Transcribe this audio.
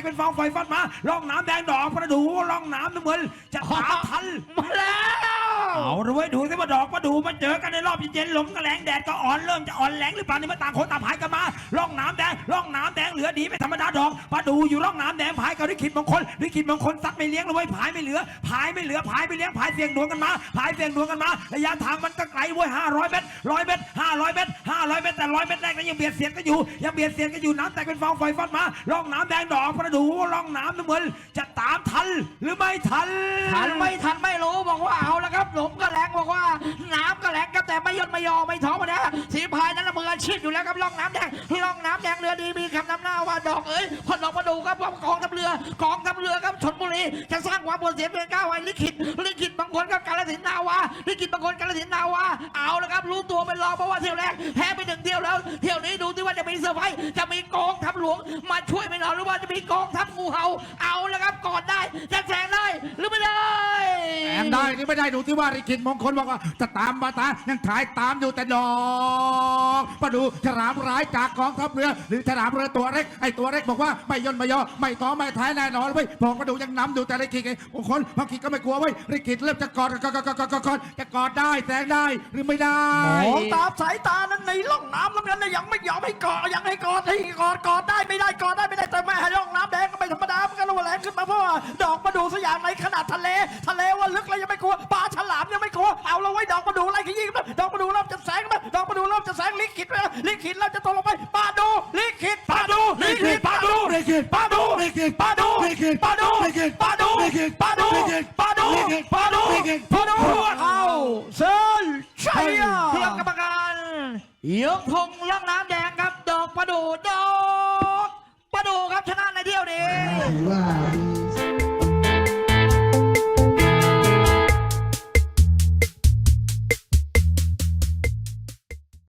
แต่เป็นฟองไฟฟัดมาล่องน้ำแดงดอกประดูล่องน้ำน้ำเงินจะตามทันมาแล้วเอาละเว้ยดูสิว่าดอกประดูมาเจอกันในรอบเย็นๆลมก็แรงแดดก็อ่อนเริ่มจะอ่อนแรงหรือเปล่านี่มาต่างคนต่างพายกันมาล่องน้ำแดงล่องน้ำแดงเหลือดีไม่ธรรม ดอกประดูอยู่ร่องน้ำแดงพายกับลิขิตมงคลลิขิตมงคลซัดไม่เลี้ยงเลยเว้ยพายไม่เหลือพายไม่เหลือพายไม่เลี้ยงพายเสียงดวงกันมาพายเสียงดวงกันมาระยะทางมันก็ไกลเว้ยห้าร้อยเมตรร้อยเมตรห้าร้อยเมตรห้าร้อยเมตรแต่ร้อยเมตรแรกนั้นยังเบียดเสียดกันอยู่ยังเบียดเสียดกันอยู่น้ำแต่เป็นฟองไฟฟัดมาล่องน้ำแดงดอกประดูล่องน้ำน้ำเงินจะตามทันหรือไม่ทันทันไม่ทันไม่รู้บอกว่าเอาแล้วครับหลมก็แรงบอกว่าน้ำก็แรงครับ แต่ไม่ยนไม่ยอมไม่ท้อมานะสีพายนั้นมืออาชีพอยู่แล้วครับล่องน้ำแดงล่องน้ำแดงเรือดีมีคำนำหน้าว่าดอกเอ้ยพอดอกมาดูครับว่ากองทัพเรือกองทัพเรือครับชนบุรีจะสร้างความปวดเสียเป็นก้าวไว้ลิขิตลิขิตบางคนครับกาลสินนาวาลิขิตบางคนกาลสินนาวาเอาแล้วครับรู้ตัวเป็นรองเพราะว่าเที่ยวแรกแพ้ไปหนึ่งเที่ยวแล้ว เที่ยวนี้ดูที่ว่าจะมีเซอร์ไพรส์จะมีกองทัพหลวงมาช่วยไมหนอหรือว่าจะมีกองทัพงูเห่าเอาแล้วครับก่อนได้จะแซงได้หรือไม่ได้ แอง ไม่ได้ดูที่ว่าริขิตมงคลบอกว่าจะตามมาตายังถ่ายตามอยู่แต่ดอกมาดูฉลามร้ายจากกองทัพเรือ หรือฉลามเรือตัวเล็กไอตัวเล็กบอกว่าไม่ย่นไม่ย่อไม่ท้อไม่ท้ายแน่นอนเว้ยบอกมาดูยังนำอยู่แต่ริขิตไอ้มงคลพักขิดก็ไม่กลัวเว้ยริขิตเริ่มจะกอดกอดกอดกอดกอดจะกอดได้แสงได้หรือไม่ได้มองตามสายตานั้นในร่องน้ำน้ำนั้นยังไม่ยอมให้กอดยังให้กอดให้กอดกอดได้ไม่ได้กอดได้ไม่ได้แต่แม่ให้ร่องน้ำแดงก็ไม่ธรรมดามันก็รุนแรงขึ้นมาเพราะว่าดอกประดูสยามในขนาดทะเลท ขยี้กันดอกประดูเริ่มจะแสงกันดอกประดูเริ่มจะแสงลิขิตไปแล้วลิขิตเริ่มจะตกลงไปปลาดูลิขิตปลาดูลิขิตปลาดูลิขิตปลาดูลิขิตปลาดูลิขิตปลาดูลิขิตปลาดูลิขิตปลาดูลิขิตปลาดูลิขิตปลาดูลิขิตปลาดูเอาเซิร์ชัยยาเพื่อกรรมการยกธงล่องน้ำแดงครับดอกประดูดอกประดูครับชนะในเที่ยวนี้ถือว่า